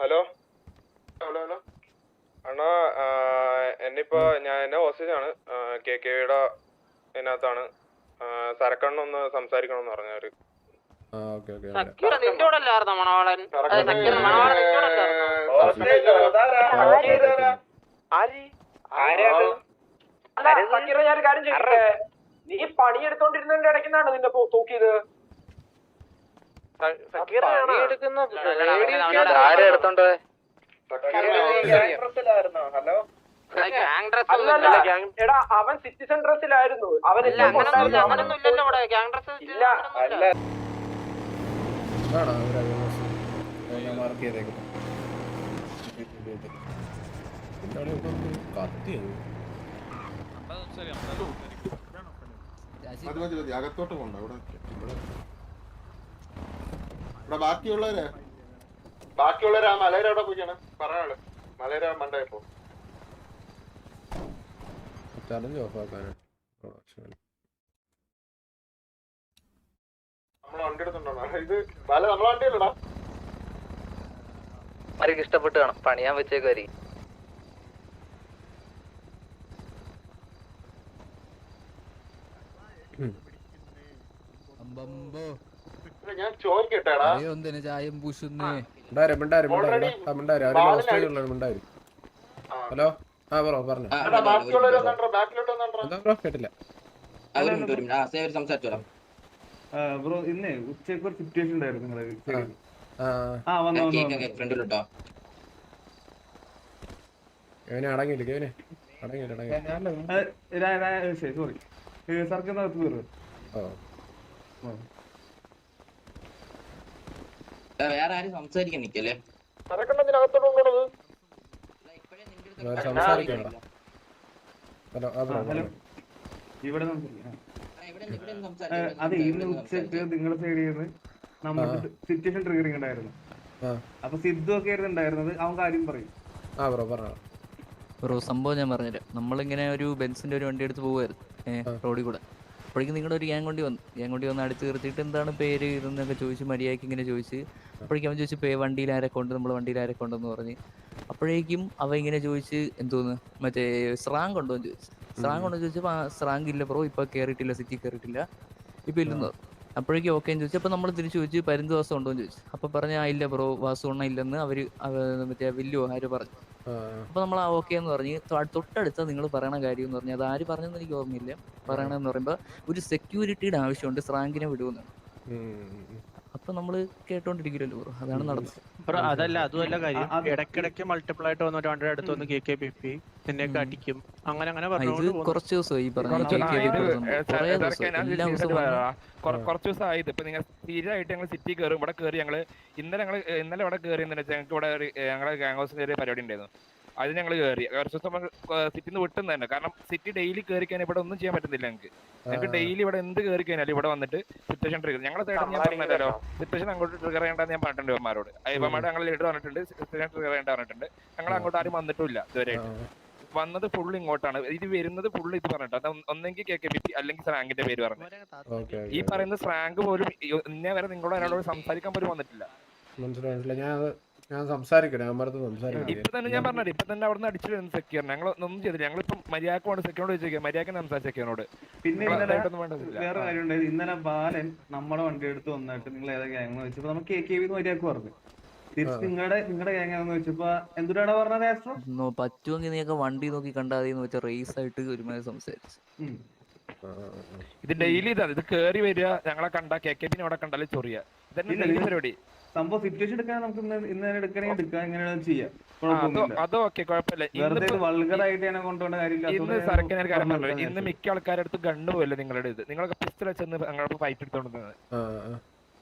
Hello? Hello hello? അണ്ണാ എന്നിപ്പോ ഞാൻ എന്റെ ഹോസ്റ്റേജാണ് K കെയുടെ ഇതിനകത്താണ്. സരക്കണ്ണൊന്ന് സംസാരിക്കണം എന്ന് പറഞ്ഞവര്. നീ പണിയെടുത്തോണ്ടിരുന്നതിന്റെ ഇടയ്ക്കുന്നാണ് നിന്നെ പോ- തൂക്കിയത്? എടുത്തോണ്ട് അല്ലല്ല. എടാ അവൻ സിറ്റിസൺ ഡ്രസ്സിലായിരുന്നു അവൻ ഇല്ല പോണ്ട അങ്ങനൊന്നും ബാക്കിയുള്ളവരെ? ബാക്കിയുള്ളവര് ആ മലയുടെ അവിടെ പോയിക്കാണ്. പറയാൾ മലയുടെ മണ്ടായപ്പോ ചലഞ്ച് ഓഫ് അവർക്ക് ഇഷ്ടപ്പെട്ട് കാണും പണിയാൻ വെച്ചേക്കുമായിരിക്കും അമ്പമ്പോ. ഞാൻ ചോദിക്കട്ടെടാ. ചായം പൂശുന്നേ? മിണ്ടാരും മിണ്ടാരും മിണ്ടാരും ആ മിണ്ടാരും ആരും ഹോസ്റ്റേജ് ഉള്ളത് മിണ്ടാരും ഹലോ? ആ ബ്രോ പറഞ്ഞു. ബ്രോ കേട്ടില്ല. ബ്രോ ഇന്നേ ഉച്ചയ്ക്ക് ഒരു സിറ്റുവേഷൻ ഉണ്ടായിരുന്നു നിങ്ങളെ ആ ആ. വന്നു വന്നു ഇവനെ അടങ്ങിയില്ല ഇവനെ അടങ്ങിയില്ല അടങ്ങിയില്ല. സോറി സർക്കിനകത്ത് ഓ. വേറെ ആരും സംസാരിക്കാൻ നിക്കല്ലേ ഇവിടെ. അതെ ഇന്ന് ഉച്ചയ്ക്ക് സിറ്റുവേഷൻ ട്രിഗറിങ് ഉണ്ടായിരുന്നു അപ്പൊ സിദ്ധു ഒക്കെ ആയിരുന്നു ഉണ്ടായിരുന്നത് അവൻ കാര്യം പറയും. ആ ബ്രോ സംഭവം ഞാൻ പറഞ്ഞുതരാം. നമ്മളിങ്ങനെ ഒരു ബെൻസിന്റെ ഒരു വണ്ടി എടുത്ത് പോകുമായിരുന്നു ഏഹ് റോഡിൽ കൂടെ. അപ്പോഴേക്കും നിങ്ങളുടെ ഒരു ഗ്യാങ് വണ്ടി വന്നു ഗ്യാങ് വണ്ടി വന്ന് അടിച്ച് നിർത്തിയിട്ട് എന്താണ് പേര് ഇതെന്നൊക്കെ ചോദിച്ച് മര്യാദയ്ക്ക് ഇങ്ങനെ ചോദിച്ച്. അപ്പോഴേക്കും അവൻ ചോദിച്ചു പേ വണ്ടിയിൽ ആരെ കൊണ്ട് നമ്മൾ വണ്ടിയിൽ ആരെ കൊണ്ടെന്ന് പറഞ്ഞ്. അപ്പോഴേക്കും അവ ഇങ്ങനെ ചോദിച്ച് എന്തോന്ന്? മറ്റേ സ്രാങ് ഉണ്ടോ ചോദിച്ചു. സ്രാങ് ഉണ്ടോ ചോദിച്ചു ചോദിച്ചപ്പോൾ ആ സ്രാങ്ക് ഇല്ല ബ്രോ ഇപ്പൊ കയറിയിട്ടില്ല സിറ്റി കയറിയിട്ടില്ല ഇപ്പൊ ഇല്ലെന്ന്. അപ്പോഴേക്കും ഓക്കെ എന്ന് ചോദിച്ചു അപ്പൊ നമ്മൾ തിരിച്ചു ചോദിച്ചു പരുന്ത് വാസം ഉണ്ടോ എന്ന് ചോദിച്ചു. അപ്പൊ പറഞ്ഞ ആ ഇല്ല ബ്രോ വാസുണ്ണ ഇല്ലെന്ന് അവർ അവ- മറ്റേ വില്ലു ആര് പറഞ്ഞു? അപ്പൊ നമ്മൾ ആ ഓക്കെ എന്ന് പറഞ്ഞ് തൊട്ടടുത്ത നിങ്ങൾ പറയണ കാര്യം എന്ന് പറഞ്ഞാൽ അത് ആര് പറഞ്ഞെന്ന് എനിക്ക് ഓർമ്മയില്ല. പറയണെന്ന് പറയുമ്പോ ഒരു സെക്യൂരിറ്റിയുടെ ആവശ്യമുണ്ട് സ്രാങ്കിനെ വിടുമെന്നാണ് ഉം. അപ്പൊ നമ്മൾ കേട്ടോണ്ടിരിക്കില്ലല്ലോ ബ്രോ. അതാണ് നടന്നത്. അതല്ല അതുമല്ല കാര്യം. ഇടക്കിടക്ക് ഇടയ്ക്കിടയ്ക്ക് മൾട്ടിപ്പിൾ ആയിട്ട് വന്നിട്ട് രണ്ടര അടുത്ത് വന്ന് കെ കെ പി പി നിന്നെയൊക്കെ അടിക്കും അങ്ങനെ അങ്ങനെ കുറച്ച് ഈ പറഞ്ഞ കുറച്ച് ദിവസം. ആയത് ഇപ്പൊ നിങ്ങൾ സ്ഥിരമായിട്ട് ഞങ്ങൾ സിറ്റി കയറും. ഇവിടെ കയറി ഞങ്ങൾ ഇന്നലെ ഞങ്ങൾ ഇന്നലെ ഇവിടെ കയറി ഞങ്ങൾക്ക് ഇവിടെ ഞങ്ങളെ ഗാങ് ഹൗസിന്റെ കയറിയ പരിപാടി ഉണ്ടായിരുന്നു. അത് ഞങ്ങൾ കയറി കുറച്ച് ദിവസം സിറ്റിന്ന് വിട്ടുന്ന തന്നെ. കാരണം സിറ്റി ഡെയിലി കയറി കഴിഞ്ഞാൽ ഇവിടെ ഒന്നും ചെയ്യാൻ പറ്റുന്നില്ല ഞങ്ങൾക്ക് ഞങ്ങൾക്ക് ഡെയിലി ഇവിടെ എന്ത് കയറി കഴിഞ്ഞാലും ഇവിടെ വന്നിട്ട് സിറ്റുവേഷൻ ട്രിഗർ ഞങ്ങളെ സൈഡിൽ ഞാൻ പറഞ്ഞല്ലോ. സിറ്റുവേഷൻ അങ്ങോട്ട് ട്രിഗർ ചെയ്യേണ്ടെന്ന് ഞാൻ പറഞ്ഞിട്ടുണ്ട് ഇവന്മാരോട്. ഇവന്മാരുടെ ഞങ്ങൾ ലീഡർ പറഞ്ഞിട്ടുണ്ട് സിറ്റുവേഷൻ ട്രിഗർ ചെയ്യേണ്ട പറഞ്ഞിട്ടുണ്ട്. ഞങ്ങൾ അങ്ങോട്ട് ആരും വന്നിട്ടില്ല ഇതുവരെ. വന്നത് ഫുൾ ഇങ്ങോട്ടാണ്. ഇത് വരുന്നത് ഫുൾ ഇത് പറഞ്ഞിട്ട്. അത് ഒന്നെങ്കിൽ കെ കെ പി അല്ലെങ്കിൽ സ്രാങ്കിന്റെ പേര് പറഞ്ഞു. ഓക്കെ ഈ പറയുന്ന സ്രാങ്ക് പോലും ഇന്നേ വരെ നിങ്ങളോട് സംസാരിക്കാൻ പോലും വന്നിട്ടില്ല. മനസ്സിലായി മനസ്സിലായി. ഞാൻ ഞാൻ സംസാരിക്കണേ ഞാൻ പറഞ്ഞത് സംസാരിക്കണം ഇപ്പൊ തന്നെ ഞാൻ പറഞ്ഞത് ഇപ്പൊ തന്നെ അവിടെ നിന്ന് അടിച്ചിരുന്നു സെക്യൂർ ഞങ്ങൾ ഒന്നും ചെയ്തില്ല. ഞങ്ങളിപ്പം മര്യാദയ്ക്ക് വേണ്ട സെക്യൂറിനോട് ചോദിക്കുക മര്യാദയ്ക്ക് സംസാരിച്ച സെക്യൂറിനോട് പിന്നെ ഇന്നലെ വേറെ കാര്യം ഉണ്ടായത് ഇന്നലെ ബാലൻ നമ്മുടെ വണ്ടി എടുത്ത് വന്നിട്ട് നിങ്ങൾ ഏതാ ഗ്യാങ് വെച്ചപ്പോ നമുക്ക് കെ കെ വി മര്യാദയ്ക്ക് പറഞ്ഞു. തിരിച്ച് നിങ്ങളുടെ നിങ്ങളുടെ ഗ്യാങ് ആണെന്ന് വെച്ചപ്പോ എന്തുട്ടാണ് പറഞ്ഞത് ആസ്ട്രോ നോ- പറ്റുമെങ്കിൽ നീയൊക്കെ വണ്ടി നോക്കി കണ്ടാൽ മതി വെച്ചാൽ റേസ് ആയിട്ട് ഒരുമാതിരി സംസാരിച്ചു. ഇത് ഡെയിലി ഇതാണ്. ഇത് കേറി വരിക ഞങ്ങളെ കണ്ട കെ കെ പിന്നെ അവിടെ കണ്ടാലും ചൊറിയ. പരിപാടി. സംഭവം സിറ്റുവേഷൻ എടുക്കാൻ നമുക്ക് ഇന്ന് തന്നെ എടുക്കണമെങ്കിൽ എടുക്കാം എങ്ങനെയാണ് ചെയ്യാം. വെറുതെ ഞാൻ കൊണ്ടുപോകേണ്ട കാര്യമില്ല. ഇന്ന് മിക്ക ആൾക്കാരുടെ അടുത്ത് ഗണ്ണ് പോയല്ലോ നിങ്ങളുടെ ഇത് നിങ്ങളൊക്കെ പിസ്റ്റൽ വെച്ചെന്ന് ഫൈറ്റ് എടുത്തോണ്ടിരുന്നത്.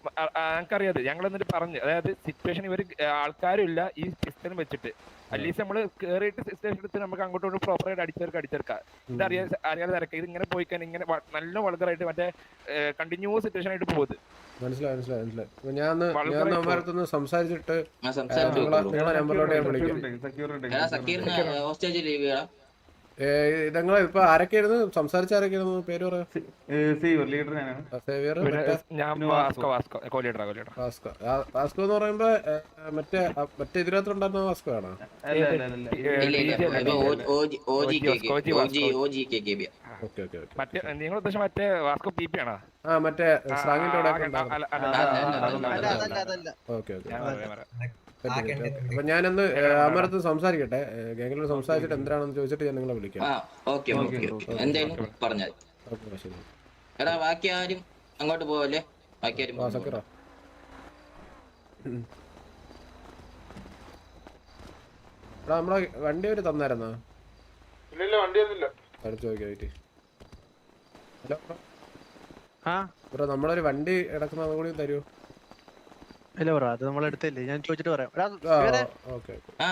ഞങ്ങൾക്കറിയാത് ഞങ്ങൾ എന്നിട്ട് പറഞ്ഞു. അതായത് സിറ്റുവേഷൻ ഇവർ ആൾക്കാരും ഇല്ല ഈ സിസ്റ്റം വെച്ചിട്ട്. അറ്റ്ലീസ്റ്റ് നമ്മൾ കേറിയിട്ട് സിറ്റുവേഷൻ എടുത്ത് നമുക്ക് അങ്ങോട്ടും ഇങ്ങോട്ടും പ്രോപ്പർ ആയിട്ട് അടിച്ചവർക്ക് അടിച്ചേർക്കാം ഇത് അറിയാ അറിയാതെ തിരക്ക്. ഇത് ഇങ്ങനെ പോയി കഴിഞ്ഞാൽ ഇങ്ങനെ നല്ല വളകറായിട്ട് മറ്റേ കണ്ടിന്യൂസ് സിറ്റുവേഷൻ ആയിട്ട് പോകുന്നത് മനസ്സിലായി മനസ്സിലായി മനസ്സിലായി. ഞാൻ ഞാൻ ഇപ്പോ- അമ്മരത്തൊന്ന് സംസാരിച്ചിട്ട്. നിങ്ങളെ നമ്പറിലോട്ട് ഞാൻ വിളിക്കാം. ഇതങ്ങൾ ഇപ്പൊ ആരൊക്കെയായിരുന്നു സംസാരിച്ച ആരൊക്കെയായിരുന്നു പേര് പറയാസ്കോ എന്ന് പറയുമ്പോ മറ്റേ മറ്റേ ഇതിനകത്തുണ്ടായിരുന്ന വാസ്കോ ആണോ മറ്റേ നിങ്ങൾ ഉദ്ദേശം വാസ്കോ പി പി ആണോ ആ സ്രാങ്ങിന്റെ. ഓക്കെ ഓക്കെ അപ്പൊ ഞാനൊന്ന് അമരത്ത് സംസാരിക്കട്ടെ. ഗംഗലോട് സംസാരിച്ചിട്ട് എന്താണെന്ന് ചോദിച്ചിട്ട് ഞാൻ നിങ്ങളെ വിളിക്കാം. എന്തായാലും പറഞ്ഞാൽ എടാ ബാക്കി ആരും അങ്ങോട്ട് പോവല്ലേ? ബാക്കി ആരും എടാ നമ്മളെ വണ്ടി അവർ തന്നായിരുന്നോ? അടുത്ത് വെയിറ്റ് ഹലോ. ബ്രോ നമ്മളൊരു വണ്ടി ഇടക്കുന്ന കൂടി തരുമോ ഇല്ല ബ്രോ അത് നമ്മൾ എടുത്തില്ലേ ഞാൻ ചോദിച്ചിട്ട് പറയാം എടാ, ആ ഇവരെ- ഓക്കെ ആ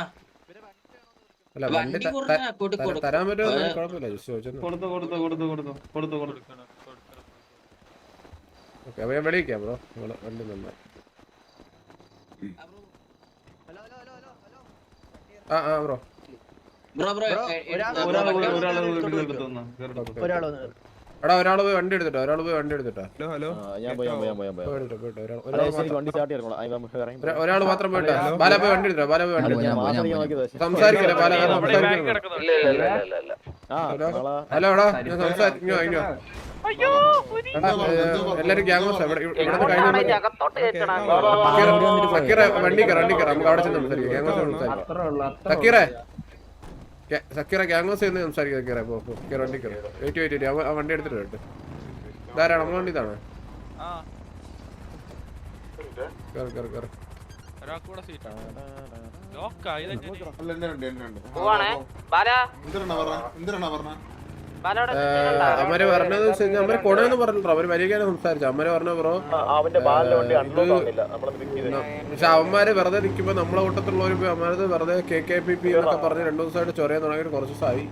അല്ല വണ്ടി വണ്ടി ത- കൊടുത്താ ത- ത- തരാൻ പറ്റുമോ. കുഴപ്പമില്ല ജസ്റ്റ് ചോദിച്ചു കൊടുത്തു കൊടുത്തു കൊടുത്തു കൊടുത്തു കൊടുത്തു കൊടുത്തു ഓക്കെ അപ്പൊ ഞാൻ വെളിയിക്കാം ബ്രോ നിങ്ങൾ വണ്ടി നന്നായി ആ ആ ബ്രോ ബ്രോ ബ്രോ ഒരാൾ- ഒരാൾ ഒരാൾ ഒരാൾ- ഒരാൾ ഒരാൾ ഒരാൾ ഒരാൾ ഒരാൾ ഒരാൾ ഒരാൾ ഒരാൾ വന്ന് എടാ ഒരാൾ പോയി വണ്ടി എടുത്തിട്ടോ ഒരാൾ പോയി വണ്ടി എടുത്തിട്ടോ. Hello hello. ഞാൻ പോയി ഞാൻ പോയി പോയി പോയിട്ട് പോയിട്ട് വണ്ടി സ്റ്റാർട്ട് ചെയ്യണം. ഒരാൾ മാത്രം പോയിട്ട് ബാല പോയി വണ്ടി എടുത്തോ ബാല പോയി വണ്ടി. സംസാരിക്കില്ല ബാല ഹലോ. എടാ ഞാൻ സംസാരിക്കോ അയ്യോ എല്ലാരും ഗ്യാങ് കയറ്റണം. വണ്ടി കയറാം വണ്ടി കയറാം. നമുക്ക് അവിടെ ചെന്ന് സംസാരിക്കാം. സംസാരിക്കാം. സക്കീറേ സക്കീറ ഗ്യാങ്സ് എന്ന് സംസാരിക്കാം സക്കീറ പോ. കയറി വണ്ടി കയറി. വെയിറ്റ് വെയിറ്റ് വെയിറ്റ് ആ വണ്ടി എടുത്തിട്ട് കേട്ട് ധാരാളം നമ്മളെ വണ്ടി ഇതാണ്? കയറി കയറി കയറി അല്ല എന്നെ ഉണ്ട് എന്നെ ഉണ്ട്. പോവാണേ. ബാല. എന്തിനാ പറഞ്ഞ? എന്തിനാ പറഞ്ഞ? അമ്മര് പറഞ്ഞത് അമ്മര് കൊണയെന്ന് പറഞ്ഞിട്ടോ അവർ വരികയാണ് സംസാരിച്ചു അമ്മര് പറഞ്ഞ ബ്രോ പക്ഷെ അവന്മാര് വെറുതെ നിൽക്കുമ്പോ നമ്മളെ കൂട്ടത്തിലുള്ളവര് പോയി അവന്മാരത് വെറുതെ കെ കെ പി പി എന്നൊക്കെ പറഞ്ഞ് രണ്ടു ദിവസമായിട്ട് ചൊറയാൻ തുടങ്ങിയിട്ട് കുറച്ച് ദിവസമായി.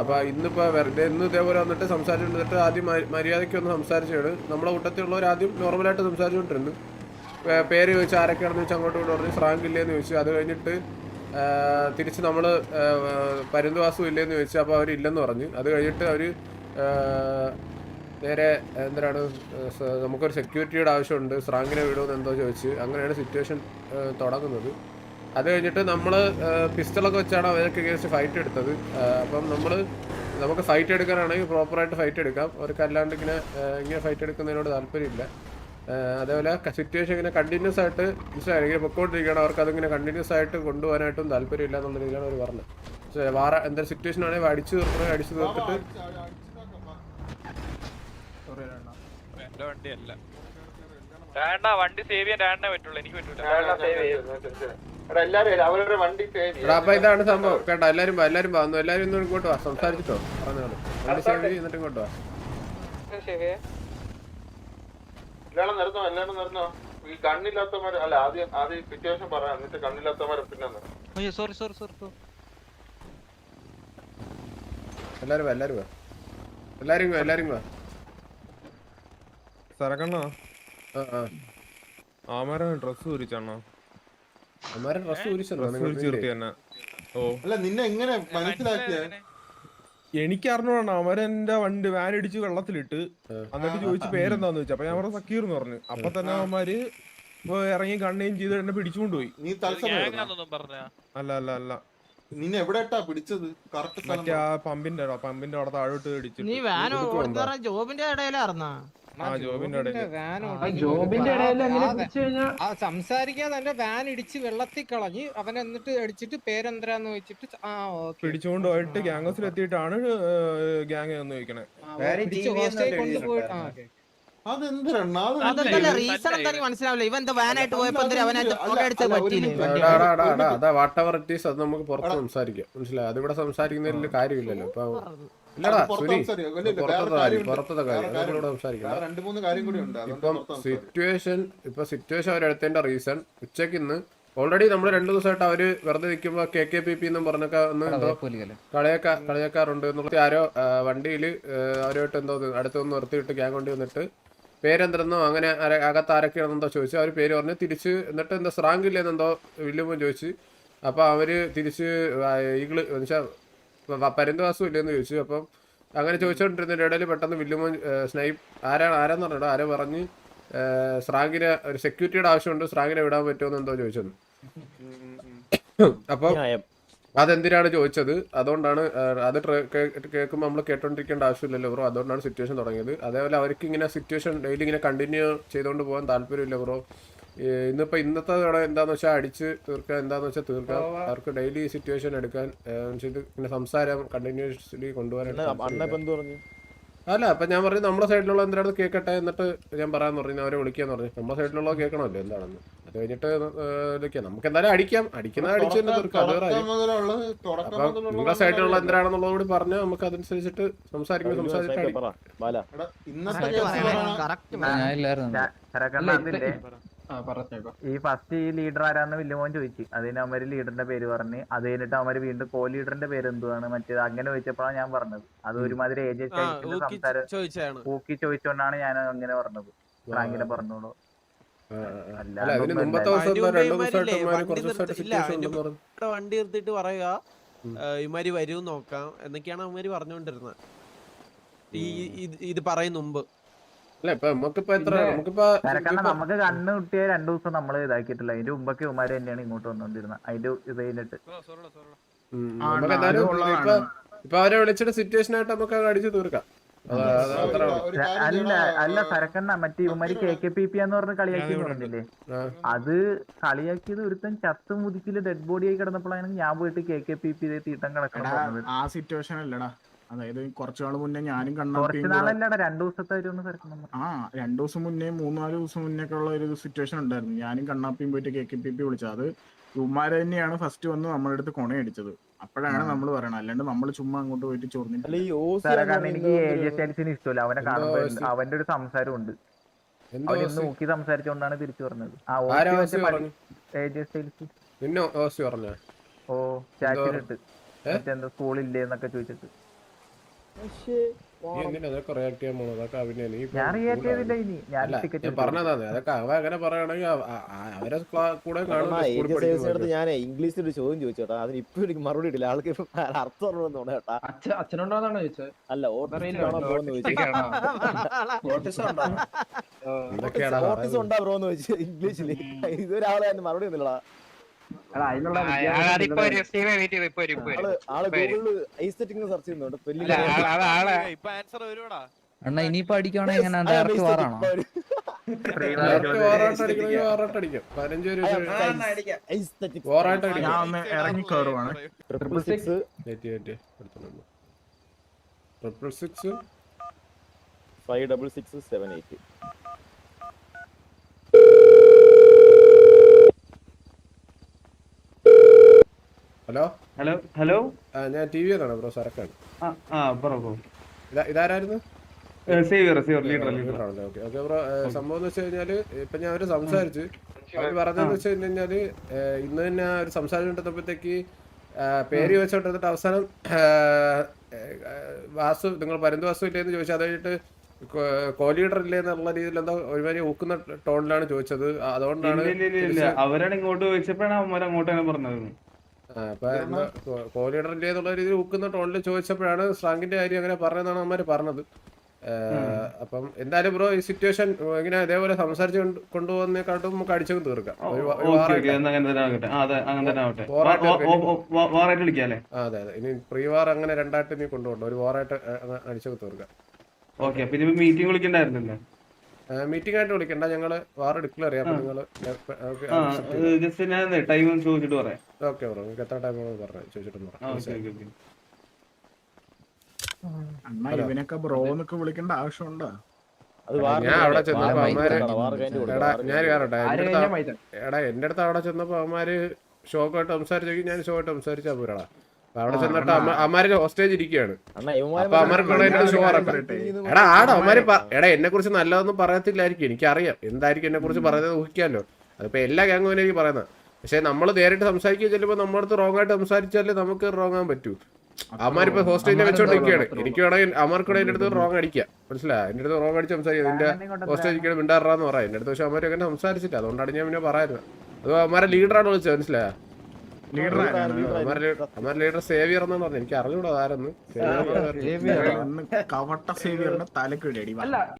അപ്പൊ ഇന്നിപ്പോ വെറുതെ ഇന്ന് ഇതേപോലെ വന്നിട്ട് സംസാരിച്ചിട്ട് ആദ്യം മര്യാദയ്ക്ക് ഒന്ന് സംസാരിച്ചാണ്. നമ്മളെ കൂട്ടത്തിലുള്ളവർ ആദ്യം നോർമലായിട്ട് സംസാരിച്ചുകൊണ്ടിരുന്നു. പേര് ചോദിച്ചു ആരൊക്കെയാണെന്ന് ചോദിച്ചാൽ അങ്ങോട്ട് കൊണ്ട് പറഞ്ഞു ഫ്രാങ്ക് ഇല്ലേന്ന് ചോദിച്ചു അത് കഴിഞ്ഞിട്ട് തിരിച്ച് നമ്മൾ പരുന്തുവാസം ഇല്ലയെന്ന് ചോദിച്ചു അപ്പോൾ അവരില്ലെന്ന് പറഞ്ഞ്. അത് കഴിഞ്ഞിട്ട് അവർ നേരെ എന്താണ് നമുക്കൊരു സെക്യൂരിറ്റിയുടെ ആവശ്യമുണ്ട് സ്രാങ്കിനെ വിടുമെന്ന് എന്തോ ചോദിച്ച് അങ്ങനെയാണ് സിറ്റുവേഷൻ തുടങ്ങുന്നത്. അത് കഴിഞ്ഞിട്ട് നമ്മൾ പിസ്റ്റളൊക്കെ വെച്ചാണ് അവരൊക്കെ കേസ് ഫൈറ്റ് എടുത്തത്. അപ്പം നമ്മൾ നമുക്ക് ഫൈറ്റ് എടുക്കാനാണെങ്കിൽ പ്രോപ്പറായിട്ട് ഫൈറ്റ് എടുക്കാം. അവർക്ക് അല്ലാണ്ട് ഇങ്ങനെ ഇങ്ങനെ ഫൈറ്റ് എടുക്കുന്നതിനോട് താല്പര്യമില്ല. അതേപോലെ സിറ്റുവേഷൻ ഇങ്ങനെ കണ്ടിന്യൂസ് ആയിട്ട് മനസ്സിലായി. ഇങ്ങനെ പൊക്കോണ്ടിരിക്കുകയാണ്. അവർക്ക് അതിങ്ങനെ കണ്ടിന്യൂസ് ആയിട്ട് കൊണ്ടുപോകാനായിട്ടും താല്പര്യമില്ല എന്നുള്ള രീതിയിലാണ് അവർ പറഞ്ഞത്. പക്ഷേ വേറെ എന്തൊരു സിറ്റുവേഷൻ ആണെങ്കിൽ അടിച്ചു തീർക്കണേ അടിച്ചു തീർത്തിട്ട് എന്റെ വണ്ടിയല്ല. വേണ്ട വണ്ടി സേവ് ചെയ്യാൻ രണ്ടേ പറ്റുള്ളൂ. എനിക്ക് പറ്റൂല. എടാ എല്ലാരും അവരുടെ വണ്ടി സേവ് എടാ അപ്പൊ ഇതാണ് സംഭവം. കേട്ടോ എല്ലാരും എല്ലാരും വന്നു എല്ലാരും ഇന്ന് ഇങ്ങോട്ട് വാ. സംസാരിച്ചിട്ടോ? പറഞ്ഞോളൂ. വണ്ടി സേവ് ചെയ്ത് ഇങ്ങോട്ട് വാ. എല്ലാവരും നിർന്നോ എല്ലാവരും നിർന്നോ ഈ കണ്ണില്ലാത്തമാര് അല്ല ആദ്യം ആദ്യം സിറ്റുവേഷൻ പറ എന്നിട്ട് കണ്ണില്ലാത്തമാര് പിന്നെ നിർത്താം. സോറി സോറി സോറി എല്ലാരും വാ എല്ലാരും വാ. എല്ലാരും വാ എല്ലാരും വാ. സരക്കണ്ണ ആ ആ. ആമാരെ ഡ്രസ് ഊരിച്ചണ്ണോ അമ്മാരെ ഡ്രസ് ഊരിച്ചോ ഡ്രസ് ഊരിച്ച് നിർത്തി തന്നെ ഓ. അല്ല നിന്നെ എങ്ങനെ? മനസ്സിലാക്കിയ? എനിക്ക് അറിഞ്ഞോളാണ് അവരെന്റെ വണ്ടി വാൻ ഇടിച്ച് വെള്ളത്തിലിട്ട് എന്നിട്ട് ചോദിച്ചു പേരെന്താന്ന് ചോദിച്ചു. അപ്പൊ ഞാൻ പറഞ്ഞ സക്കീർ എന്ന് പറഞ്ഞു. അപ്പൊ തന്നെ അവന്മാര് ഇപ്പൊ ഇറങ്ങി കണ്ണയും ചെയ്ത് എന്നെ പിടിച്ചുകൊണ്ട് പോയി നീ അല്ല അല്ല അല്ല. നിന്നെ എവിടെ പിടിച്ചത്? കറക്റ്റ് പമ്പിന്റെ അവിടെ, പമ്പിന്റെ അവിടെ താഴോട്ട് നീ ഇടിച്ചിട്ട് വാൻ ജോബിന്റെ ഇടയിലായിരുന്നാ? ആ സംസാരിക്കാതെ എന്റെ വാൻ ഇടിച്ച് വെള്ളത്തിൽ കളഞ്ഞ് അവൻ എന്നിട്ട് അടിച്ചിട്ട് പേരെന്തരാന്ന് വെച്ചിട്ട് ആ പിടിച്ചുകൊണ്ട് പോയിട്ട് ഗ്യാങ്സിലെത്തിയിട്ടാണ് ഗ്യാങ് എന്ന് ചോദിക്കണേ കൊണ്ടുപോയിട്ട് അതെന്തല്ല റീസൺ എന്താ മനസ്സിലാവില്ല. ഇവൻ എന്താ വാനായിട്ട് പോയപ്പോ അവനായിട്ട് ഫോട്ടോ പറ്റിയില്ലേ വാട്ട് എവർ ഇറ്റ് ഈസ് അത് നമുക്ക് പുറത്ത് സംസാരിക്കാം. മനസ്സിലായി? അതിവിടെ സംസാരിക്കുന്നതിൽ കാര്യമില്ലല്ലോ. ഇപ്പൊ. സിറ്റുവേഷൻ ഇപ്പൊ സിറ്റുവേഷൻ അവരെടുത്തതിന്റെ റീസൺ ഉച്ചയ്ക്ക് ഇന്ന് ഓൾറെഡി നമ്മൾ രണ്ടു ദിവസമായിട്ട് അവർ വെറുതെ നിൽക്കുമ്പോ കെ കെ പി പി എന്നും പറഞ്ഞൊക്കെ ഒന്ന് എന്തോ കളിയാക്കാ കളിയാക്കാറുണ്ട് എന്നുള്ള ആരോ വണ്ടിയിൽ അവരുമായിട്ട് എന്തോ അടുത്തൊന്ന് നിർത്തിയിട്ട് ഗ്യാങ് വണ്ടി വന്നിട്ട് പേരെന്തരെന്നോ അങ്ങനെ അകത്ത് ആരൊക്കെയാണെന്നോ ചോദിച്ചു. അവർ പേര് പറഞ്ഞു. തിരിച്ച് എന്നിട്ട് എന്താ സ്രാങ്ക് ഇല്ലെന്നെന്തോ വില്ലുമ്പോൾ ചോദിച്ചു. അപ്പോൾ അവർ തിരിച്ച് ഈഗിൾ എന്നുവെച്ചാൽ പരന്തവാസം ഇല്ലെന്ന് ചോദിച്ചു. അപ്പം അങ്ങനെ ചോദിച്ചുകൊണ്ടിരുന്നതിന്റെ ഇടയിൽ പെട്ടെന്ന് വില്ലുമോൻ സ്നൈപ്പ് ആരാണ് ആരാന്ന് പറഞ്ഞോ ആരോ പറഞ്ഞ് സ്രാങ്കിനെ സ്രാങ്കിന് ഒരു സെക്യൂരിറ്റിയുടെ ആവശ്യമുണ്ട് സ്രാങ്കിനെ വിടാൻ പറ്റുമെന്ന് എന്തോ ചോദിച്ചത് അപ്പം അതെന്തിനാണ് ചോദിച്ചത്? അതുകൊണ്ടാണ് അത് കേൾക്കുമ്പോൾ നമ്മൾ കേട്ടോണ്ടിരിക്കേണ്ട ആവശ്യമില്ലല്ലോ ബ്രോ. അതുകൊണ്ടാണ് സിറ്റുവേഷൻ തുടങ്ങിയത്. അതേപോലെ അവർക്ക് ഇങ്ങനെ സിറ്റുവേഷൻ ഡെയിലി ഇങ്ങനെ കണ്ടിന്യൂ ചെയ്തുകൊണ്ട് പോകാൻ താല്പര്യമില്ല ബ്രോ. ഇന്നിപ്പോ ഇന്നത്തെ തവണ എന്താന്ന് വെച്ചാൽ അടിച്ച് തീർക്കാൻ എന്താന്ന് വെച്ചാൽ തീർക്കാം അവർക്ക് ഡെയിലി സിറ്റുവേഷൻ എടുക്കാൻ പിന്നെ ഇത് ഇങ്ങനെ സംസാരം കണ്ടിന്യൂസ്ലി കൊണ്ടുപോകാൻ അല്ല അപ്പൊ ഞാൻ പറഞ്ഞു നമ്മുടെ സൈഡിലുള്ള എന്തിനാണ് കേൾക്കട്ടെ എന്നിട്ട് ഞാൻ പറയാന്ന് പറഞ്ഞു അവരെ വിളിക്കാന്ന് പറഞ്ഞു. നമ്മുടെ സൈഡിലുള്ളത് കേൾക്കണമല്ലോ എന്താണെന്ന്. അത് കഴിഞ്ഞിട്ട് നമുക്ക് എന്തായാലും അടിക്കാം. അടിക്കുന്ന അടിച്ചു തന്നെ തീർക്കാം. നിങ്ങളുടെ സൈഡിലുള്ള എന്തിനാണെന്നുള്ളത് കൂടി പറഞ്ഞാൽ നമുക്ക് അതനുസരിച്ചിട്ട് സംസാരിക്കുമ്പോൾ സംസാരിച്ചിട്ട് ഈ ഫസ്റ്റ് ഈ ലീഡർ ആരാന്ന് വില്ലുമോൻ ചോദിച്ചു. അതിന് അവർ ലീഡറിന്റെ പേര് പറഞ്ഞ്. അത് കഴിഞ്ഞിട്ട് അവർ വീണ്ടും കോ ലീഡറിന്റെ പേര് എന്തുവാണ്? മറ്റേത് അങ്ങനെ ചോദിച്ചപ്പോഴാണ് ഞാൻ പറഞ്ഞത്. അത് ഒരുമാതിരി ഏജൻസി സംസാരം പൂക്കി ഊക്കി ചോദിച്ചോണ്ടാണ് ഞാൻ അങ്ങനെ പറഞ്ഞത്. അങ്ങനെ പറഞ്ഞോളൂ. വണ്ടി. നിർത്തിട്ട് പറയുക ഇമാരി വരും നോക്കാം എന്നൊക്കെയാണ് അവന്മാര് പറഞ്ഞുകൊണ്ടിരുന്നത്. ഈ ഇത് പറയും മുമ്പ്. നമുക്ക് കണ്ണ് കിട്ടിയ രണ്ടു ദിവസം നമ്മൾ ഇതാക്കിയിട്ടില്ല. അതിന്റെ മുമ്പൊക്കെ ഉമാര് തന്നെയാണ് ഇങ്ങോട്ട് വന്നോണ്ടിരുന്നത്. അതിന്റെ ഇത് കഴിഞ്ഞിട്ട്. ഇപ്പൊ ഇപ്പൊ അവരെ വിളിച്ചിട്ട് സിറ്റുവേഷൻ ആയിട്ട് നമുക്ക് അടിച്ചു തീർക്കാം. അല്ല അല്ല സരക്കണ്ണ മറ്റേ ഇവന്മാര് കെ കെ പി പി എന്ന് പറഞ്ഞ് കളിയാക്കി പറഞ്ഞില്ലേ അത് കളിയാക്കിയത് ഒരുത്തൻ ചത്ത് മുതിക്കിൽ ഡെഡ് ബോഡി ആയി കിടന്നപ്പോഴാണ് ഞാൻ പോയിട്ട് കെ കെ പി പി തീട്ടം കിടക്കണം ആ സിറ്റുവേഷൻ അല്ലടാ. അതായത് കുറച്ചു നാൾ മുന്നേ ഞാനും കുറച്ച് കണ്ണാപ്പിയും ആ രണ്ടു ദിവസം മുന്നേ മൂന്നാൽ ദിവസം മുന്നേ ഒക്കെ ഉള്ള ഒരു സിറ്റുവേഷൻ ഉണ്ടായിരുന്നു. ഞാനും കണ്ണാപ്പിയും പോയിട്ട് കെ കെ പി പി വിളിച്ചത്. അത് ഉമ്മാര് തന്നെയാണ് ഫസ്റ്റ് വന്ന് നമ്മുടെ അടുത്ത് കൊണയടിച്ചത്. അപ്പോഴാണ് നമ്മൾ പറയണത്. അല്ലാണ്ട് നമ്മൾ ചുമ്മാ അങ്ങോട്ട് പോയിട്ട് ചോർന്നിട്ട് കാരണം എനിക്ക് ജെ ഇഷ്ടമല്ല. അവനെ കാണുമ്പോ അവന്റെ ഒരു സംസാരം ഉണ്ട് അവൻ ഇന്ന് നോക്കി സംസാരിച്ചുകൊണ്ടാണ് തിരിച്ചു പറഞ്ഞത്. ആ ഓ സ്കൂളില്ലേ എന്നൊക്കെ ചോദിച്ചിട്ട്. ഞാൻ ഇംഗ്ലീഷിൽ ഒരു ചോദ്യം ചോദിച്ചു കേട്ടോ. അതിന് ഇപ്പൊ എനിക്ക് മറുപടി ഇടില്ല ആൾക്ക് ഇപ്പൊ അർത്ഥം അറിയണമെന്ന് കേട്ടാ. അച്ഛനുണ്ടോന്നാണോ ചോദിച്ചത്? അല്ല ഓട്ടറിയിലാണോ ബ്രോന്ന് ചോദിച്ചു എന്തൊക്കെയാടാ ഓട്ടിസം? ഉണ്ടാ ബ്രോന്ന് ചോദിച്ചു ഇംഗ്ലീഷിൽ ഇതൊരാളെ മറുപടി ഒന്നുമില്ലടാ. അതിനുള്ള ആൾ ആൾ ഗൂഗിളിൽ ഐസ്തെറ്റിംഗ് സെർച്ച് ചെയ്യുന്നുണ്ട്. സ്പെല്ലിംഗ് ഇപ്പൊ ആൻസർ വരുവാടാ? അണ്ണാ ഇനിയിപ്പോ അടിക്കുവാണെങ്കിൽ എങ്ങനെ direct വാറാണോ? Triple six five double six seven eight hello? Hello hello? ഞാൻ ടി വി എന്നാണ് ബ്രോ സരക്കാണ്. ഇതാരായിരുന്നു? സംഭവം എന്ന് വെച്ച് കഴിഞ്ഞാൽ ഇപ്പൊ ഞാൻ അവർ സംസാരിച്ചു. അവർ പറഞ്ഞതെന്ന് വെച്ച് കഴിഞ്ഞാൽ ഇന്ന് തന്നെ ആ ഒരു സംസാരം കൊണ്ടിരുന്നപ്പോഴത്തേക്ക് പേര് ചോദിച്ചോണ്ടിരുന്നിട്ട് അവസാനം വാസു നിങ്ങൾ പരന്ത് വാസു ഇല്ലേന്ന് ചോദിച്ചു. അത് കഴിഞ്ഞിട്ട് കോ ലീഡർ ഇല്ലേ എന്നുള്ള രീതിയിൽ എന്താ ഒരുമാതിരി ഊക്കുന്ന ടോണിലാണ് ചോദിച്ചത്. അതുകൊണ്ടാണ് അവരാണ് ഇങ്ങോട്ട് ചോദിച്ചപ്പോഴാണ് തന്നെ പറഞ്ഞത്. ആ, അപ്പൊ കോ ലീഡർ ഇല്ലേ എന്നുള്ള രീതിയിൽ ഊക്കുന്ന ടോണിൽ ചോദിച്ചപ്പോഴാണ് സ്ട്രാങ്കിന്റെ കാര്യം അങ്ങനെ പറഞ്ഞതാണ് അവന്മാര് പറഞ്ഞത്. അപ്പം എന്തായാലും ബ്രോ ഈ സിറ്റുവേഷൻ ഇങ്ങനെ ഇതേപോലെ സംസാരിച്ച് കൊണ്ട് കൊണ്ടുപോകുന്നേക്കാട്ടും നമുക്ക് അടിച്ചു തീർക്കാം. അതെ അതെ ഇനി പ്രീ വാർ അങ്ങനെ രണ്ടായിട്ട് നീ കൊണ്ടുപോകണ്ട. ഒരു വാറായിട്ട് അടിച്ചു തീർക്കാം. ഓക്കെ അപ്പൊ മീറ്റിംഗ് വിളിക്കണ്ടായിരുന്നല്ലോ? മീറ്റിംഗ് ആയിട്ട് വിളിക്കണ്ട. ഞങ്ങൾ വാർ എടുക്കില്ല ചെയ്യാം അപ്പൊ നിങ്ങൾ ആ ജസ്റ്റ് ഞാൻ ടൈം ചോദിച്ചിട്ട് പറയാം. Okay bro. നിങ്ങൾക്ക് എത്ര ടൈം പറഞ്ഞു ചോദിച്ചിട്ട് പറയാം. അണ്ണാ ഇവനൊക്കെ ബ്രോ എന്നൊക്കെ വിളിക്കേണ്ട ആവശ്യമുണ്ടോ? ഞാൻ അവിടെ ചെന്നപ്പോ അവന്മാര് വാർ എടാ ഞാൻ എടാ എന്റെ അടുത്ത് അവിടെ ചെന്നപ്പോ അവന്മാര് ഷോക്കായിട്ട് സംസാരിച്ചു ഞാൻ ഷോക്കായിട്ട് സംസാരിച്ചാ പോരാടാ. അവിടെ ചെന്നിട്ട് അമ്മ- അമ്മാര് ഹോസ്റ്റേജ് ഇരിക്കുകയാണ് അപ്പൊ അമ്മാർക്കുള്ള ഷോ എടാ ആടാ അമ്മാര് എടാ എന്നെ കുറിച്ച് നല്ലതൊന്നും പറയത്തില്ലായിരിക്കും. എനിക്കറിയാം. എന്തായിരിക്കും എന്നെ കുറിച്ച് പറയുന്നത് ഊഹിക്കാമല്ലോ അതിപ്പോ എല്ലാ ഗാങ്ങും എനിക്ക് പറയുന്നത്. പക്ഷെ നമ്മൾ നേരിട്ട് സംസാരിക്കുക ചെല്ലുമ്പോൾ നമ്മുടെ അടുത്ത് റോങ് ആയിട്ട് സംസാരിച്ചാലേ നമുക്ക് റോങ് ആകാൻ പറ്റൂ. അമ്മാരിപ്പോ ഹോസ്റ്റേജിനെ വെച്ചോണ്ടിരിക്കുകയാണ്. എനിക്ക് വേണമെങ്കിൽ അമ്മർക്കൂടെ എന്റെ അടുത്ത് റോങ് അടിക്കാം. മനസ്സിലായി? എന്റെ അടുത്ത് റോങ് അടിച്ച് സംസാരിക്കാം. എന്റെ ഇരിക്കണം മിണ്ടാറാന്ന് പറയാം. എന്റെ അടുത്ത് പക്ഷെ അമ്മര് അങ്ങനെ സംസാരിച്ചില്ല. അതുകൊണ്ടാണ് ഞാൻ പിന്നെ പറയുന്നത്. അത് അമ്മാരെ ലീഡറാണ് വിളിച്ചത്? മനസ്സിലായോ? ലീഡർ ലീഡർ സേവിയർ എന്നാണ് പറഞ്ഞത്. എനിക്ക് അറിഞ്ഞൂടാ ആരെന്ന് കവട്ട സേവിയറിന്റെ തലക്കിടി അല്ല